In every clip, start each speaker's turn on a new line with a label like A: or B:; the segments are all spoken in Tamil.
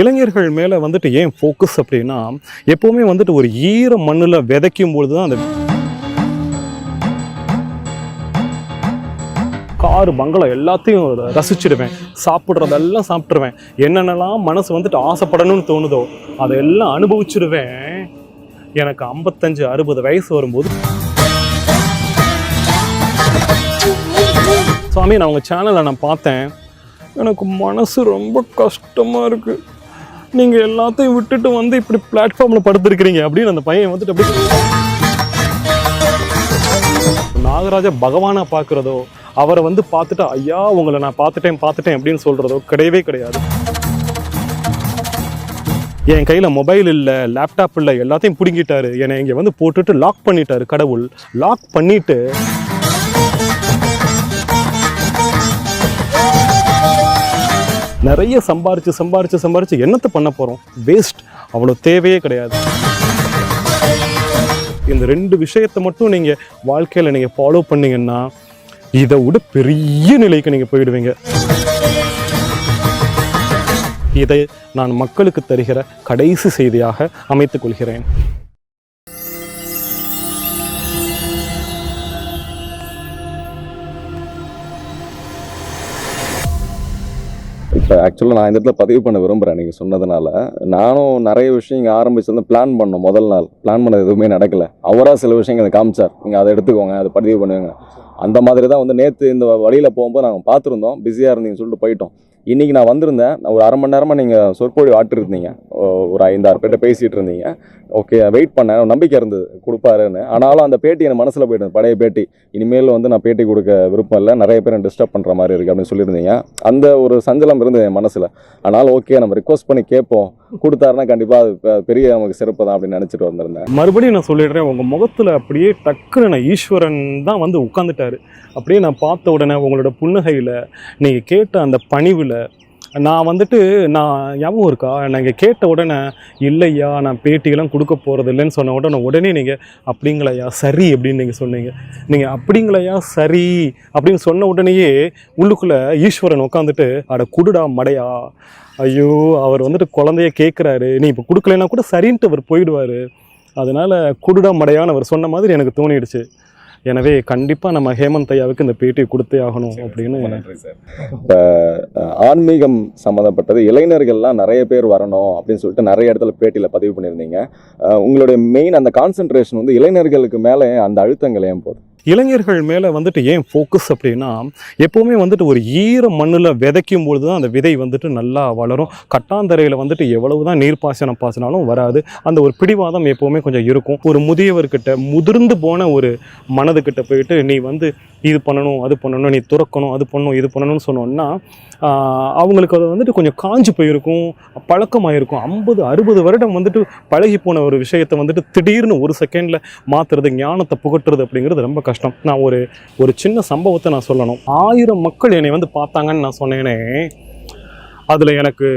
A: இளைஞர்கள் மேலே வந்துட்டு ஏன் ஃபோக்கஸ் அப்படின்னா எப்போவுமே வந்துட்டு ஒரு ஈர மண்ணில் விதைக்கும் பொழுது தான் அந்த காரு பங்களா எல்லாத்தையும் ரசிச்சிடுவேன். சாப்பிட்றதெல்லாம் சாப்பிட்ருவேன் என்னென்னலாம் மனசு வந்துட்டு ஆசைப்படணும்னு தோணுதோ அதெல்லாம் அனுபவிச்சிடுவேன். எனக்கு ஐம்பத்தஞ்சு அறுபது வயசு வரும்போது. சுவாமி நான் உங்கள் சேனலை நான் பார்த்தேன். எனக்கு மனசு ரொம்ப கஷ்டமாக இருக்குது நீங்கள் எல்லாத்தையும் விட்டுட்டு வந்து இப்படி பிளாட்ஃபார்மில் படுத்துருக்கிறீங்க அப்படின்னு அந்த பையன் வந்துட்டு அப்படி நாகராஜா பகவானை பார்க்குறதோ அவரை வந்து பார்த்துட்டு ஐயா உங்களை நான் பார்த்துட்டேன் பார்த்துட்டேன் அப்படின்னு சொல்கிறதோ கிடையவே கிடையாது. என் கையில் மொபைல் இல்லை லேப்டாப் இல்லை எல்லாத்தையும் பிடுங்கிட்டாரு. என்னை இங்கே வந்து போட்டுட்டு லாக் பண்ணிட்டாரு கடவுள். லாக் பண்ணிவிட்டு நிறைய சம்பாரித்து சம்பாரித்து சம்பாரித்து என்னத்தை பண்ண போகிறோம் வேஸ்ட் அவ்வளோ தேவையே கிடையாது. இந்த ரெண்டு விஷயத்தை மட்டும் நீங்கள் வாழ்க்கையில் நீங்கள் ஃபாலோ பண்ணீங்கன்னா இதை விட பெரிய நிலைக்கு நீங்கள் போயிடுவீங்க. இதை நான் மக்களுக்கு தருகிற கடைசி செய்தியாக அமைத்துக் கொள்கிறேன்.
B: இப்போ ஆக்சுவலாக நான் இந்த இடத்துல பதிவு பண்ண விரும்புகிறேன் நீங்கள் சொன்னதுனால. நானும் நிறைய விஷயம் இங்கே ஆரம்பிச்சிருந்து பிளான் பண்ணோம் முதல் நாள். பிளான் பண்ணது எதுவுமே நடக்கல. அவராக சில விஷயங்களை காமிச்சார். நீங்கள் அதை எடுத்துக்கோங்க அதை பதிவு பண்ணுவீங்க அந்த மாதிரி தான் வந்து நேற்று இந்த வழியில் போகும்போது நாங்கள் பார்த்துருந்தோம். பிஸியாக இருந்தீங்கன்னு சொல்லிட்டு போயிட்டோம். இன்றைக்கி நான் வந்திருந்தேன். ஒரு அரை மணி நேரமாக நீங்கள் சொற்பொழி ஆட்டிருந்தீங்க ஒரு ஐந்தாறு பேர்ட்ட பேசிகிட்டு இருந்தீங்க. ஓகே வெயிட் பண்ணேன். நம்பிக்கை இருந்தது. கொடுப்பாருன்னு. ஆனாலும் அந்த பேட்டி என் மனசில் போயிட்டு பழைய பேட்டி. இனிமேல் வந்து நான் பேட்டி கொடுக்க விருப்பம் இல்லை. நிறைய பேர் டிஸ்டர்ப் பண்ணுற மாதிரி இருக்குது அப்படின்னு சொல்லியிருந்தீங்க. அந்த ஒரு சஞ்சலம் இருந்தது என் மனசில். அதனால் ஓகே நம்ம ரிக்வஸ்ட் பண்ணி கேட்போம். கொடுத்தாருன்னா கண்டிப்பாக அது பெரிய நமக்கு சிறப்பு தான் அப்படின்னு நினச்சிட்டு வந்திருந்தேன்.
A: மறுபடியும் நான் சொல்லிடுறேன். உங்கள் முகத்தில் அப்படியே டக்குன்னு நான் ஈஸ்வரன் தான் வந்து உட்காந்துட்டாரு அப்படியே நான் பார்த்த உடனே உங்களோட புன்னகையில் நீங்கள் கேட்ட அந்த பணிவில் நான் வந்துட்டு நான் ஞாபகம் இருக்கா? நீங்கள் கேட்ட உடனே இல்லையா நான் பேட்டியெல்லாம் கொடுக்க போகிறது இல்லைன்னு சொன்ன உடனே உடனே நீங்கள் அப்படிங்களையா சரி அப்படின்னு நீங்கள் சொன்னீங்க. நீங்கள் அப்படிங்களையா சரி அப்படின்னு சொன்ன உடனேயே உள்ளுக்குள்ளே ஈஸ்வரன் உட்காந்துட்டு அட குடுடா மடையா ஐயோ அவர் வந்துட்டு குழந்தைய கேட்குறாரு நீ இப்போ கொடுக்கலைன்னா கூட சரின்ட்டு அவர் போயிடுவார். அதனால் குடுடா மடையான்னு அவர் சொன்ன மாதிரி எனக்கு தோணிடுச்சு. எனவே கண்டிப்பாக நம்ம ஹேமந்த் ஐயாவுக்கு இந்த பேட்டியை கொடுத்தே ஆகணும் அப்படின்னு
B: நன்றி சார். இப்போ ஆன்மீகம் சம்மந்தப்பட்டது இளைஞர்கள்லாம் நிறைய பேர் வரணும் அப்படின்னு சொல்லிட்டு நிறைய இடத்துல பேட்டியில் பதிவு பண்ணியிருந்தீங்க. உங்களுடைய மெயின் அந்த கான்சென்ட்ரேஷன் வந்து இளைஞர்களுக்கு மேலே அந்த அழுத்தங்கள் ஏன் போகுது?
A: இளைஞர்கள் மேலே வந்துட்டு ஏன் ஃபோக்கஸ் அப்படின்னா எப்போவுமே வந்துட்டு ஒரு ஈர மண்ணில் விதைக்கும் பொழுது தான் அந்த விதை வந்துட்டு நல்லா வளரும். கட்டாந்தரையில் வந்துட்டு எவ்வளவு தான் நீர் பாசனம் பாசினாலும் வராது. அந்த ஒரு பிடிவாதம் எப்போவுமே கொஞ்சம் இருக்கும். ஒரு முதியவர்கிட்ட முதிர்ந்து போன ஒரு மனதுக்கிட்ட போயிட்டு நீ வந்து இது பண்ணணும் அது பண்ணணும் நீ துறக்கணும் அது பண்ணணும் இது பண்ணணும்னு சொன்னோன்னா அவங்களுக்கு அது வந்துட்டு கொஞ்சம் காஞ்சு போயிருக்கும் பழக்கமாயிருக்கும். ஐம்பது அறுபது வருடம் வந்துட்டு பழகி போன ஒரு விஷயத்தை வந்துட்டு திடீர்னு ஒரு செகண்டில் மாற்றுறது ஞானத்தை புகட்டுறது அப்படிங்கிறது ரொம்ப கஷ்டம். நான் ஒரு ஒரு சின்ன சம்பவத்தை நான் சொல்லணும். ஆயிரம் மக்கள் என்னை வந்து பார்த்தாங்கன்னு நான் சொன்னேனே அதில் எனக்கு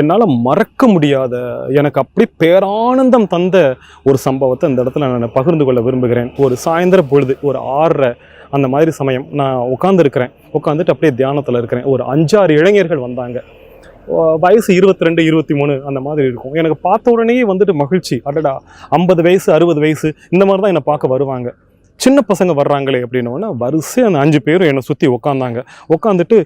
A: என்னால் மறக்க முடியாத எனக்கு அப்படி பேரானந்தம் தந்த ஒரு சம்பவத்தை இந்த இடத்துல நான் பகிர்ந்து கொள்ள விரும்புகிறேன். ஒரு சாயந்தர பொழுது ஒரு ஆறரை அந்த மாதிரி சமயம் நான் உட்காந்துருக்கிறேன் உட்காந்துட்டு அப்படியே தியானத்தில் இருக்கிறேன். ஒரு அஞ்சாறு இளைஞர்கள் வந்தாங்க. வயசு இருபத்தி ரெண்டு இருபத்தி மூணு அந்த மாதிரி இருக்கும். எனக்கு பார்த்த உடனே வந்துட்டு மகிழ்ச்சி. அடடா ஐம்பது வயசு அறுபது வயசு இந்த மாதிரி தான் என்னை பார்க்க வருவாங்க. சின்ன பசங்க வர்றாங்களே அப்படின்னோடனே வரிசையாக அந்த அஞ்சு பேரும் என்னை சுற்றி உட்காந்தாங்க உட்காந்துட்டு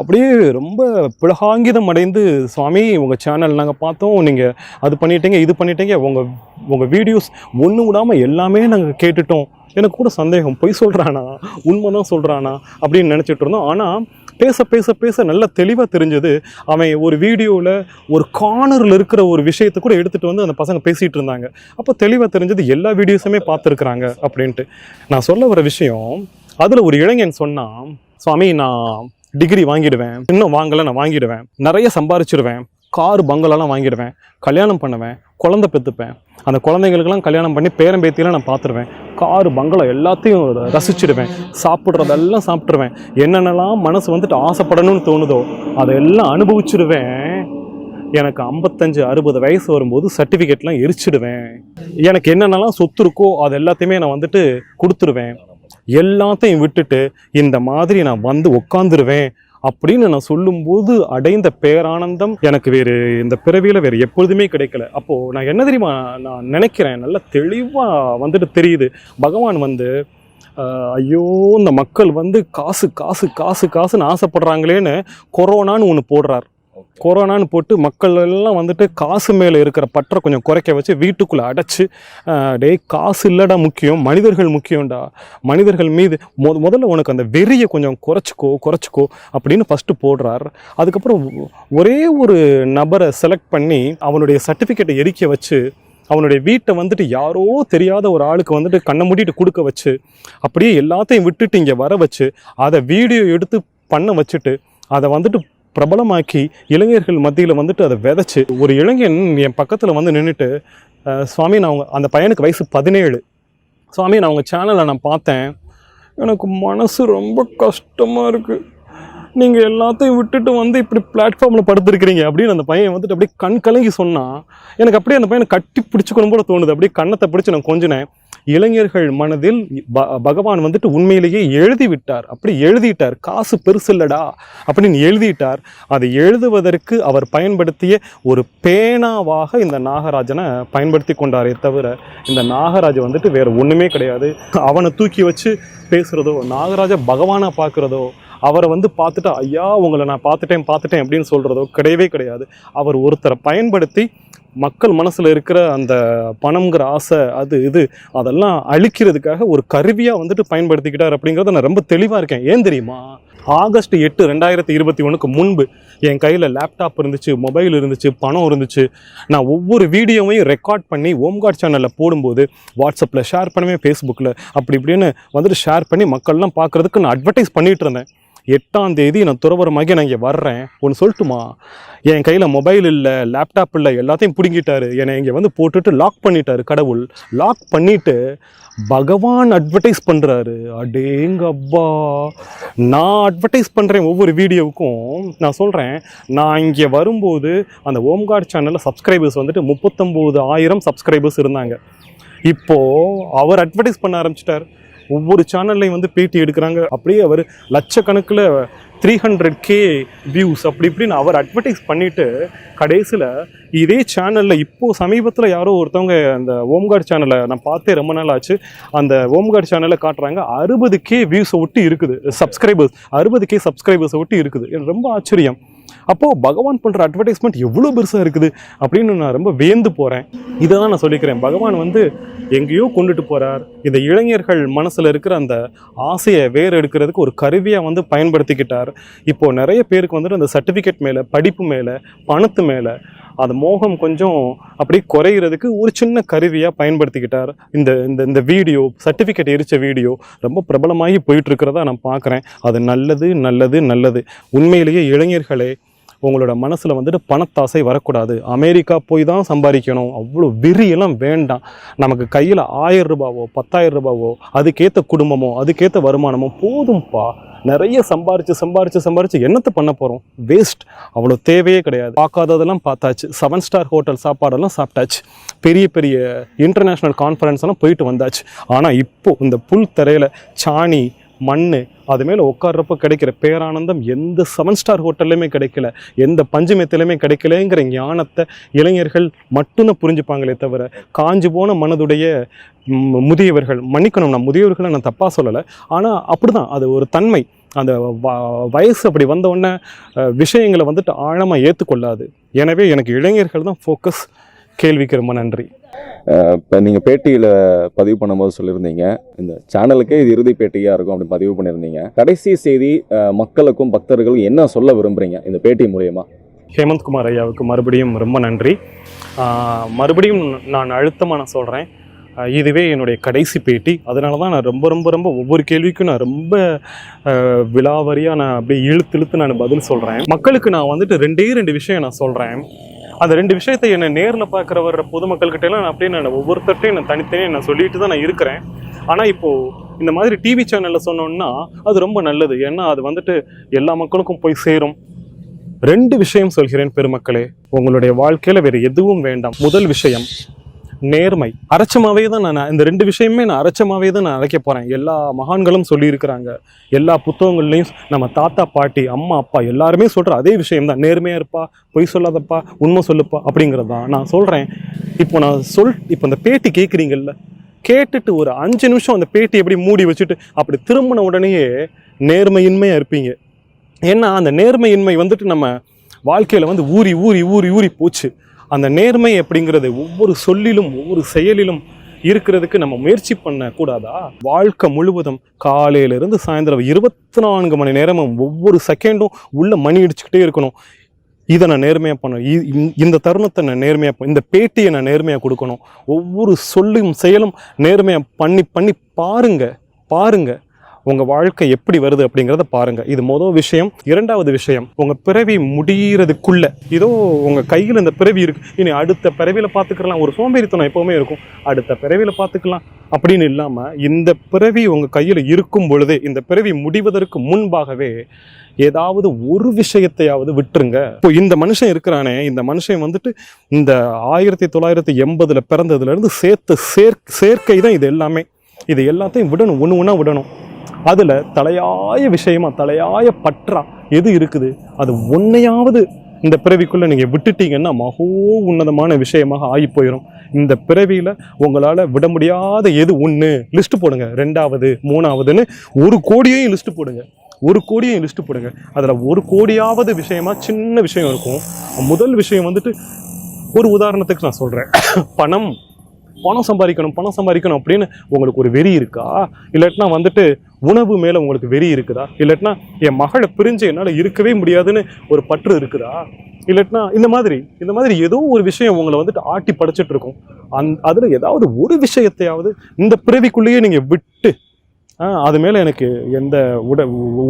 A: அப்படியே ரொம்ப பிளகாங்கிதம் அடைந்து சுவாமி உங்கள் சேனல் நாங்கள் பார்த்தோம். நீங்கள் அது பண்ணிட்டீங்க இது பண்ணிட்டீங்க. உங்கள் உங்கள் வீடியோஸ் ஒன்று விடாமல் எல்லாமே நாங்கள் கேட்டுட்டோம். எனக்கு கூட சந்தேகம் பொய் சொல்கிறானா உண்மை தான் சொல்கிறானா அப்படின்னு நினச்சிட்டு இருந்தோம். ஆனால் பேச பேச பேச நல்லா தெளிவாக தெரிஞ்சது. அவன் ஒரு வீடியோவில் ஒரு கார்னரில் இருக்கிற ஒரு விஷயத்தை கூட எடுத்துகிட்டு வந்து அந்த பசங்க பேசிகிட்டு இருந்தாங்க. அப்போ தெளிவாக தெரிஞ்சது எல்லா வீடியோஸுமே பார்த்துருக்குறாங்க அப்படின்ட்டு. நான் சொல்ல வர விஷயம் அதில் ஒரு இளைஞன் சொன்னான் சுவாமி நான் டிகிரி வாங்கிடுவேன். இன்னும் வாங்கலை நான் வாங்கிடுவேன். நிறைய சம்பாரிச்சிடுவேன் கார் பங்களாலாம் வாங்கிடுவேன். கல்யாணம் பண்ணுவேன். குழந்தை பெற்றுப்பேன் அந்த குழந்தைங்களுக்கெல்லாம் கல்யாணம் பண்ணி பேரம்பேத்தியெல்லாம் நான் பார்த்துருவேன் காரு பங்களா எல்லாத்தையும் ரசிச்சிடுவேன். சாப்பிட்றதெல்லாம் சாப்பிட்ருவேன் என்னென்னலாம் மனசு வந்துட்டு ஆசைப்படணும்னு தோணுதோ அதெல்லாம் அனுபவிச்சிடுவேன். எனக்கு ஐம்பத்தஞ்சு அறுபது வயசு வரும்போது சர்டிஃபிகேட்லாம் எரிச்சிடுவேன். எனக்கு என்னென்னலாம் சொத்து இருக்கோ அது எல்லாத்தையுமே நான் வந்துட்டு கொடுத்துருவேன். எல்லாத்தையும் விட்டுட்டு இந்த மாதிரி நான் வந்து உட்காந்துருவேன் அப்படின்னு நான் சொல்லும்போது அடைந்த பேரானந்தம் எனக்கு வேறு இந்த பிறவியில் வேறு எப்பொழுதுமே கிடைக்கல. அப்போது நான் என்ன தெரியுமா நான் நினைக்கிறேன் நல்லா தெளிவாக வந்துட்டு தெரியுது. பகவான் வந்து ஐயோ இந்த மக்கள் வந்து காசு காசு காசு காசுன்னு ஆசைப்படுறாங்களேன்னு கொரோனான்னு ஒன்று போடுறார். கொரோனான்னு போட்டு மக்கள் எல்லாம் வந்துட்டு காசு மேலே இருக்கிற பற்றை கொஞ்சம் குறைக்க வச்சு வீட்டுக்குள்ளே அடைச்சி டேய் காசு இல்லைடா முக்கியம் மனிதர்கள் முக்கியம்டா. மனிதர்கள் மீது முத முதல்ல உனக்கு அந்த வெறியை கொஞ்சம் குறைச்சிக்கோ குறைச்சிக்கோ அப்படின்னு ஃபஸ்ட்டு போடுறார். அதுக்கப்புறம் ஒரே ஒரு நபரை செலக்ட் பண்ணி அவனுடைய சர்டிஃபிகேட்டை எரிக்க வச்சு அவனுடைய வீட்டை வந்துட்டு யாரோ தெரியாத ஒரு ஆளுக்கு வந்துட்டு கண்ணை மூடிட்டு கொடுக்க வச்சு அப்படியே எல்லாத்தையும் விட்டுட்டு இங்கே வர வச்சு அதை வீடியோ எடுத்து பண்ண வச்சுட்டு அதை வந்துட்டு பிரபலமாக்கி இளைஞர்கள் மத்தியில் வந்துட்டு அதை விதைச்சி ஒரு இளைஞன் என் பக்கத்தில் வந்து நின்றுட்டு சுவாமி நான் அவங்க அந்த பையனுக்கு வயசு பதினேழு. சுவாமி நான் உங்கள் சேனலை நான் பார்த்தேன். எனக்கு மனசு ரொம்ப கஷ்டமாக இருக்குது நீங்கள் எல்லாத்தையும் விட்டுட்டு வந்து இப்படி பிளாட்ஃபார்மில் படுத்துருக்கிறீங்க. அப்படின்னு அந்த பையன் வந்துட்டு அப்படியே கண் கலங்கி சொன்னான். எனக்கு அப்படியே அந்த பையனை கட்டி பிடிச்சிக்கணும் போல தோணுது. அப்படியே கண்ணத்தை பிடிச்சி நான் கொஞ்சினேன். இளைஞர்கள் மனதில் ப- பகவான் வந்துட்டு உண்மையிலேயே எழுதி விட்டார் அப்படி எழுதிட்டார். காசு பெருசில்லடா அப்படின்னு எழுதிட்டார். அதை எழுதுவதற்கு அவர் பயன்படுத்திய ஒரு பேனாவாக இந்த நாகராஜனை பயன்படுத்தி கொண்டாரே தவிர இந்த நாகராஜ வந்துட்டு வேற ஒன்றுமே கிடையாது. அவனை தூக்கி வச்சு பேசுகிறதோ நாகராஜ பகவானை பார்க்குறதோ அவரை வந்து பார்த்துட்டு ஐயா உங்களை நான் பார்த்துட்டேன் பார்த்துட்டேன் அப்படின்னு சொல்கிறதோ கிடையவே கிடையாது. அவர் ஒருத்தரை பயன்படுத்தி மக்கள் மனசில் இருக்கிற அந்த பணம்ங்கிற ஆசை அது இது அதெல்லாம் அழிக்கிறதுக்காக ஒரு கருவியாக வந்துட்டு பயன்படுத்திக்கிட்டார் அப்படிங்கிறத நான் ரொம்ப தெளிவாக இருக்கேன். ஏன் தெரியுமா? ஆகஸ்ட் எட்டு ரெண்டாயிரத்தி இருபத்தி ஒன்றுக்கு முன்பு என் கையில் லேப்டாப் இருந்துச்சு மொபைல் இருந்துச்சு பணம் இருந்துச்சு. நான் ஒவ்வொரு வீடியோவையும் ரெக்கார்ட் பண்ணி ஓம்காட் சேனலில் போடும்போது வாட்ஸ்அப்பில் ஷேர் பண்ணுவேன் ஃபேஸ்புக்கில் அப்படி இப்படின்னு வந்துட்டு ஷேர் பண்ணி மக்கள்லாம் பார்க்குறதுக்கு நான் அட்வர்டைஸ் பண்ணிகிட்டு இருந்தேன். எட்டாம் தேதி நான் துறவரமாகி நான் இங்கே வர்றேன். ஒன்று சொல்லட்டுமா? என் கையில் மொபைல் இல்லை லேப்டாப் இல்லை எல்லாத்தையும் பிடுங்கிட்டாரு. என்னை இங்கே வந்து போட்டுட்டு லாக் பண்ணிட்டாரு கடவுள். லாக் பண்ணிட்டு பகவான் அட்வர்டைஸ் பண்ணுறாரு அடேங்க அப்பா. நான் அட்வர்டைஸ் பண்ணுறேன் ஒவ்வொரு வீடியோவுக்கும் நான் சொல்கிறேன் நான் இங்கே வரும்போது அந்த ஓம்கார்ட் சேனலில் சப்ஸ்கிரைபர்ஸ் வந்துட்டு முப்பத்தொம்போது ஆயிரம் சப்ஸ்கிரைபர்ஸ் இருந்தாங்க. இப்போது அவர் அட்வர்டைஸ் பண்ண ஆரம்பிச்சிட்டார். ஒவ்வொரு சேனல்லையும் வந்து பேட்டி எடுக்கிறாங்க. அப்படியே அவர் லட்சக்கணக்கில் த்ரீ ஹண்ட்ரட் கே வியூஸ் அப்படி இப்படின்னு அவர் அட்வர்டைஸ் பண்ணிவிட்டு கடைசியில் இதே சேனலில் இப்போது சமீபத்தில் யாரோ ஒருத்தவங்க அந்த ஓம்கார்ட் சேனலை நான் பார்த்தே ரொம்ப நாள் ஆச்சு அந்த ஓம்கார்ட் சேனலை காட்டுறாங்க அறுபது கே வியூஸை ஒட்டி இருக்குது சப்ஸ்கிரைபர்ஸ் அறுபது கே சப்ஸ்கிரைபர்ஸை ஒட்டி இருக்குது. எனக்கு ரொம்ப ஆச்சரியம். அப்போது பகவான் பண்ணுற அட்வர்டைஸ்மெண்ட் எவ்வளோ பெருசாக இருக்குது அப்படின்னு நான் ரொம்ப வேந்து போகிறேன் இதை தான் நான் சொல்லிக்கிறேன். பகவான் வந்து எங்கேயோ கொண்டுட்டு போகிறார் இந்த இளைஞர்கள் மனசில் இருக்கிற அந்த ஆசையை வேறு எடுக்கிறதுக்கு ஒரு கருவியாக வந்து பயன்படுத்திக்கிட்டார். இப்போது நிறைய பேருக்கு வந்துட்டு அந்த சர்டிஃபிகேட் மேலே படிப்பு மேலே பணத்து மேலே அந்த மோகம் கொஞ்சம் அப்படியே குறையிறதுக்கு ஒரு சின்ன கருவியாக பயன்படுத்திக்கிட்டார். இந்த இந்த இந்த வீடியோ சர்டிஃபிகேட் எரிச்ச வீடியோ ரொம்ப பிரபலமாகி போயிட்டுருக்கிறதா நான் பார்க்குறேன். அது நல்லது நல்லது நல்லது. உண்மையிலேயே இளைஞர்களே உங்களோட மனசில் வந்துட்டு பணத்தாசை வரக்கூடாது. அமெரிக்கா போய் தான் சம்பாதிக்கணும். அவ்வளோ விரியெல்லாம் வேண்டாம். நமக்கு கையில் ஆயிரம் ரூபாவோ பத்தாயிரம் ரூபாவோ அதுக்கேற்ற குடும்பமோ அதுக்கேற்ற வருமானமோ போதும்ப்பா நிறைய சம்பாரித்து சம்பாரித்து சம்பாரித்து என்னத்தை பண்ண போகிறோம் வேஸ்ட் அவ்வளோ தேவையே கிடையாது. பார்க்காததெல்லாம் பார்த்தாச்சு. செவன் ஸ்டார் ஹோட்டல் சாப்பாடெல்லாம் சாப்பிட்டாச்சு. பெரிய பெரிய இன்டர்நேஷ்னல் கான்ஃபரன்ஸ்லாம் போயிட்டு வந்தாச்சு. ஆனால் இப்போது இந்த புல் தரையில் சாணி மண் அது மேலே உட்கார்றப்போ கிடைக்கிற பேரானந்தம் எந்த செவன் ஸ்டார் ஹோட்டல்லையுமே கிடைக்கல. எந்த பஞ்சுமெத்திலையுமே கிடைக்கலங்கிற ஞானத்தை இளைஞர்கள் மட்டும்தான் புரிஞ்சுப்பாங்களே தவிர காஞ்சு போன மனதுடைய முதியவர்கள் மன்னிக்கணும் நான் முதியவர்களை நான் தப்பாக சொல்லலை. ஆனால் அப்படி தான் அது ஒரு தன்மை. அந்த வயசு அப்படி வந்த உடனே அஹ், விஷயங்களை வந்துட்டு ஆழமாக ஏற்றுக்கொள்ளாது எனவே எனக்கு இளைஞர்கள் தான் ஃபோக்கஸ் கேள்விக்கு ரொம்ப நன்றி.
B: இப்போ நீங்கள் பேட்டியில் பதிவு பண்ணும்போது சொல்லியிருந்தீங்க இந்த சேனலுக்கே இது இறுதி பேட்டியாக இருக்கும் அப்படின்னு பதிவு பண்ணியிருந்தீங்க. கடைசி செய்தி மக்களுக்கும் பக்தர்களுக்கும் என்ன சொல்ல விரும்புறீங்க இந்த பேட்டி மூலியமா?
A: ஹேமந்த் குமார் ஐயாவுக்கு மறுபடியும் ரொம்ப நன்றி. மறுபடியும் நான் அழுத்தமாக நான் சொல்கிறேன் இதுவே என்னுடைய கடைசி பேட்டி. அதனால தான் நான் ரொம்ப ரொம்ப ரொம்ப ஒவ்வொரு கேள்விக்கும் நான் ரொம்ப விலாவரியாக நான் அப்படியே இழுத்து இழுத்து நான் பதில் சொல்கிறேன் மக்களுக்கு நான் வந்துட்டு ரெண்டே ரெண்டு விஷயம் நான் சொல்கிறேன் அந்த ரெண்டு விஷயத்தை என்னை நேரில் பார்க்குற வர்ற பொதுமக்கள்கிட்டலாம் நான் அப்படியே நான் ஒவ்வொருத்தர்ட்டையும் நான் தனித்தனியாக நான் சொல்லிட்டு தான் நான் இருக்கிறேன். ஆனால் இப்போது இந்த மாதிரி டிவி சேனலில் சொன்னோன்னா அது ரொம்ப நல்லது. ஏன்னா அது வந்துட்டு எல்லா மக்களுக்கும் போய் சேரும். ரெண்டு விஷயம் சொல்கிறேன் பெருமக்களே. உங்களுடைய வாழ்க்கையில் வேறு எதுவும் வேண்டாம். முதல் விஷயம் நேர்மை. அரைச்சமாவே தான் நான் இந்த ரெண்டு விஷயமே நான் அரைச்சமாவே தான் நான் அரைக்க போகிறேன் எல்லா மகான்களும் சொல்லியிருக்கிறாங்க. எல்லா புத்தகங்கள்லையும் நம்ம தாத்தா பாட்டி அம்மா அப்பா எல்லாருமே சொல்கிற அதே விஷயம் தான் இருப்பா பொய் சொல்லாதப்பா உண்மை சொல்லுப்பா அப்படிங்கிறது தான் நான் சொல்கிறேன் இப்போ நான் சொல் இப்போ இந்த பேட்டி கேட்குறீங்கல்ல கேட்டுட்டு ஒரு அஞ்சு நிமிஷம் அந்த பேட்டி எப்படி மூடி வச்சுட்டு அப்படி திரும்பின உடனேயே நேர்மையின்மையாக இருப்பீங்க. ஏன்னா அந்த நேர்மையின்மை வந்துட்டு நம்ம வாழ்க்கையில் வந்து ஊறி ஊறி ஊறி ஊறி போச்சு. அந்த நேர்மை அப்படிங்கிறது ஒவ்வொரு சொல்லிலும் ஒவ்வொரு செயலிலும் இருக்கிறதுக்கு நம்ம முயற்சி பண்ணக்கூடாதா? வாழ்க்கை முழுவதும் காலையிலேருந்து சாயந்தரம் இருபத்தி நான்கு மணி நேரமும் ஒவ்வொரு செகண்டும் உள்ள மணி அடிச்சுக்கிட்டே இருக்கணும். இதை நான் நேர்மையாக பண்ணணும். இந்த- தருணத்தை நான் நேர்மையாக இந்த பேட்டியை நான் நேர்மையாக கொடுக்கணும். ஒவ்வொரு சொல்லும் செயலும் நேர்மையாக பண்ணி பண்ணி பாருங்கள் பாருங்கள் உங்கள் வாழ்க்கை எப்படி வருது அப்படிங்கிறத பாருங்கள் இது மொதல் விஷயம். இரண்டாவது விஷயம் உங்கள் பிறவி முடியறதுக்குள்ள ஏதோ உங்கள் கையில் இந்த பிறவி இருக்கு. இனி அடுத்த பிறவியில் பார்த்துக்கலாம் ஒரு சோம்பேறித்தனம் எப்போவுமே இருக்கும். அடுத்த பிறவியில் பார்த்துக்கலாம் அப்படின்னு இல்லாமல் இந்த பிறவி உங்கள் கையில் இருக்கும் பொழுதே இந்த பிறவி முடிவதற்கு முன்பாகவே ஏதாவது ஒரு விஷயத்தையாவது விட்டுருங்க. இப்போ இந்த மனுஷன் இருக்கிறானே இந்த மனுஷன் வந்துட்டு இந்த ஆயிரத்தி தொள்ளாயிரத்தி எண்பதில் பிறந்ததுலேருந்து சேர்த்து சேர்த்த சேர் சேர்க்கை தான் இது எல்லாமே. இது எல்லாத்தையும் விடணும் ஒன்று ஒன்றா விடணும். அதில் தலையாய விஷயமா தலையாய பற்றா எது இருக்குது? அது ஒன்னையாவது இந்த பிறவிக்குள்ளே நீங்கள் விட்டுட்டீங்கன்னா மகோ உன்னதமான விஷயமாக ஆகி போயிடும் இந்த பிறவியில் உங்களால் விட முடியாத எது ஒன்று லிஸ்ட்டு போடுங்க. ரெண்டாவது மூணாவதுன்னு ஒரு கோடியையும் லிஸ்ட்டு போடுங்க. ஒரு கோடியையும் லிஸ்ட்டு போடுங்க. அதில் ஒரு கோடியாவது விஷயமா சின்ன விஷயம் இருக்கும். முதல் விஷயம் வந்துட்டு ஒரு உதாரணத்துக்கு நான் சொல்கிறேன் பணம். பணம் சம்பாதிக்கணும் பணம் சம்பாதிக்கணும் அப்படின்னு உங்களுக்கு ஒரு வெறி இருக்கா? இல்லாட்டினா வந்துட்டு உணவு மேலே உங்களுக்கு வெறி இருக்குதா? இல்லாட்டினா என் மகளை பிரிஞ்சு என்னால் இருக்கவே முடியாதுன்னு ஒரு பற்று இருக்குதா? இல்லாட்டினா இந்த மாதிரி இந்த மாதிரி ஏதோ ஒரு விஷயம் உங்களை வந்துட்டு ஆட்டி படைச்சிட்டு இருக்கும். அந் அதில் ஏதாவது ஒரு விஷயத்தையாவது இந்த பிறவிக்குள்ளேயே நீங்கள் விட்டு அது மேலே எனக்கு எந்த உட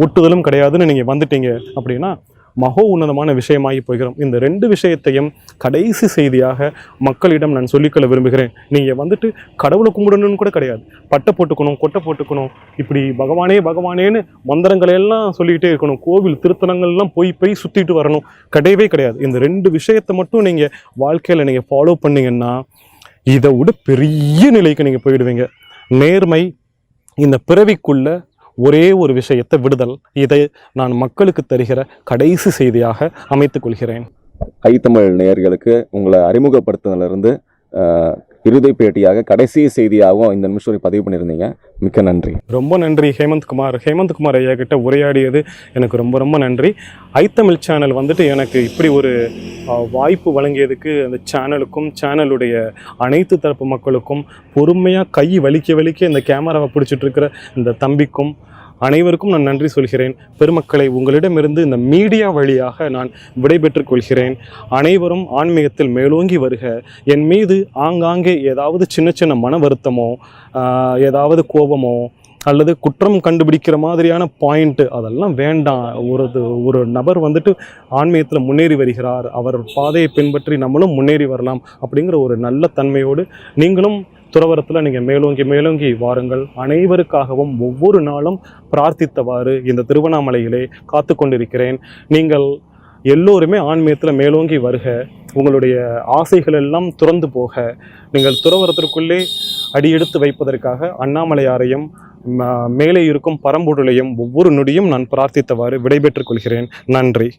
A: ஒட்டுதலும் கிடையாதுன்னு நீங்கள் வந்துட்டீங்க அப்படின்னா மகோ உன்னதமான விஷயமாகி போகிறோம். இந்த ரெண்டு விஷயத்தையும் கடைசி செய்தியாக மக்களிடம் நான் சொல்லிக்கொள்ள விரும்புகிறேன். நீங்கள் வந்துட்டு கடவுளை கும்பிடணும்னு கூட கிடையாது. பட்டை போட்டுக்கணும் கொட்டை போட்டுக்கணும் இப்படி பகவானே பகவானேன்னு மந்திரங்களை எல்லாம் சொல்லிக்கிட்டே இருக்கணும். கோவில் திருத்தலங்கள்லாம் போய் போய் சுற்றிட்டு வரணும். கிடையவே கிடையாது. இந்த ரெண்டு விஷயத்தை மட்டும் நீங்கள் வாழ்க்கையில் நீங்கள் ஃபாலோ பண்ணீங்கன்னா இதை விட பெரிய நிலைக்கு நீங்கள் போயிடுவீங்க. நேர்மை இந்த பிறவிக்குள்ளே ஒரே ஒரு விஷயத்தை விடுதல். இதை நான் மக்களுக்கு தருகிற கடைசி செய்தியாக அமைத்துக் கொள்கிறேன்.
B: ஐத்தமிழ் நேயர்களுக்கு உங்களை அறிமுகப்படுத்துனதுலேருந்து இறுதி பேட்டியாக கடைசி செய்தியாகவும் இந்த நிமிஷம் பதிவு பண்ணியிருந்தீங்க. மிக்க நன்றி.
A: ரொம்ப நன்றி ஹேமந்த் குமார். ஹேமந்த் குமார் ஐயா கிட்ட உரையாடியது எனக்கு ரொம்ப ரொம்ப நன்றி. ஐத்தமிழ் சேனல் வந்துட்டு எனக்கு இப்படி ஒரு வாய்ப்பு வழங்கியதுக்கு அந்த சேனலுக்கும் சேனலுடைய அனைத்து தரப்பு மக்களுக்கும் பொறுமையாக கை வலிக்க வலிக்க இந்த கேமராவை பிடிச்சிட்ருக்கிற இந்த தம்பிக்கும் அனைவருக்கும் நான் நன்றி சொல்கிறேன். பெருமக்களை உங்களிடமிருந்து இந்த மீடியா வழியாக நான் விடைபெற்றுக் கொள்கிறேன். அனைவரும் ஆன்மீகத்தில் மேலோங்கி வருக. என் மீது ஆங்காங்கே ஏதாவது சின்ன சின்ன மன வருத்தமோ ஏதாவது கோபமோ அல்லது குற்றம் கண்டுபிடிக்கிற மாதிரியான பாயிண்ட்டு அதெல்லாம் வேண்டாம். ஒரு ஒரு நபர் வந்துட்டு ஆன்மீகத்தில் முன்னேறி வருகிறார். அவர் பாதையை பின்பற்றி நம்மளும் முன்னேறி வரலாம் அப்படிங்கிற ஒரு நல்ல தன்மையோடு நீங்களும் துறவரத்தில் நீங்கள் மேலோங்கி மேலோங்கி வாருங்கள். அனைவருக்காகவும் ஒவ்வொரு நாளும் பிரார்த்தித்தவாறு இந்த திருவண்ணாமலையிலே காத்து கொண்டிருக்கிறேன். நீங்கள் எல்லோருமே ஆன்மீகத்தில் மேலோங்கி வருக. உங்களுடைய ஆசைகள் எல்லாம் துறந்து போக. நீங்கள் துறவரத்திற்குள்ளே அடியெடுத்து வைப்பதற்காக அண்ணாமலையாரையும் மேலே இருக்கும் பரம்பொருளையும் ஒவ்வொரு நொடியும் நான் பிரார்த்தித்தவாறு விடைபெற்றுக் கொள்கிறேன். நன்றி.